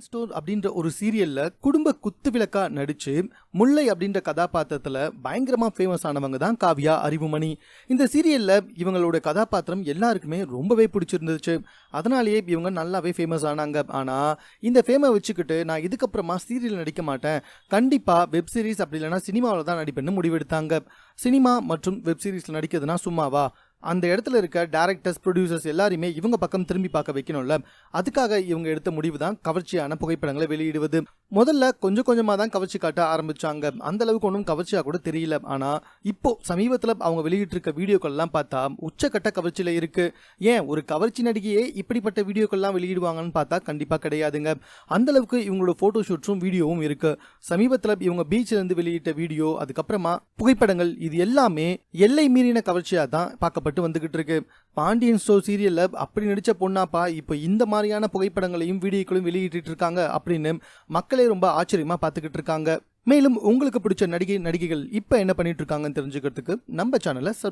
Pandian store அப்படின்ற ஒரு சீரியல்ல குடும்ப குத்து விளக்கா நடிச்சு முல்லை அப்படின்ற கதாபாத்திரத்துல பயங்கரமா ஃபேமஸ் ஆனவங்க தான் காவ்யா அறிவுமணி. இந்த சீரியல்ல இவங்களோட கதாபாத்திரம் எல்லாருக்குமே ரொம்பவே பிடிச்சிருந்துச்சு. அதனாலேயே இவங்க நல்லாவே ஃபேமஸ் ஆனாங்க. ஆனா இந்த ஃபேமை வச்சுக்கிட்டு நான் இதுக்கப்புறமா சீரியல் நடிக்க மாட்டேன். கண்டிப்பா வெப் சீரிஸ் அப்படி இல்லைன்னா சினிமாவில் தான் நடிப்பேன்னு முடிவெடுத்தாங்க. சினிமா மற்றும் வெப் சீரிஸ்ல நடிக்கிறதுனா சும்மாவா? அந்த இடத்துல இருக்க டேரக்டர்ஸ் ப்ரொடியூசர்ஸ் எல்லாருமே இவங்க பக்கம் திரும்பி பார்க்க வைக்கணும்ல. அதுக்காக இவங்க எடுத்த முடிவு தான் கவர்ச்சியான புகைப்படங்களை வெளியிடுவது. முதல்ல கொஞ்சம் கொஞ்சமாக தான் கவர்ச்சி காட்ட ஆரம்பித்தாங்க அந்த அளவுக்கு ஒன்றும் கவர்ச்சியாக கூட தெரியல. ஆனால் இப்போ சமீபத்தில் அவங்க வெளியிட்டிருக்க வீடியோக்கள்லாம் பார்த்தா உச்சக்கட்ட கவர்ச்சியில் இருக்குது ஏன்? ஒரு கவர்ச்சி நடிகையே இப்படிப்பட்ட வீடியோக்கள்லாம் வெளியிடுவாங்கன்னு பார்த்தா கண்டிப்பாக கிடையாதுங்க. அந்தளவுக்கு இவங்களோட ஃபோட்டோ ஷூட்ஸும் வீடியோவும் இருக்குது சமீபத்தில் இவங்க பீச்சிலேருந்து இருந்து வெளியிட்ட வீடியோ அதுக்கப்புறமா புகைப்படங்கள் இது எல்லாமே எல்லை மீறின கவர்ச்சியாக தான் பார்க்கப்பட்டு வந்துக்கிட்டு இருக்கு. பாண்டியன் ஸ்டோர் சீரியலில் அப்படி நடித்த பொண்ணாப்பா இப்போ இந்த மாதிரியான புகைப்படங்களையும் வீடியோக்களையும் வெளியிட்டு இருக்காங்க அப்படின்னு மக்கள் ரொம்ப ஆச்சரியமா பார்த்துக்கிட்டு இருக்காங்க. மேலும் உங்களுக்கு பிடிச்ச நடிகை நடிகைகள் இப்போ என்ன பண்ணிட்டு இருக்காங்கன்னு தெரிஞ்சுக்கிறதுக்கு நம்ம சேனலை சப்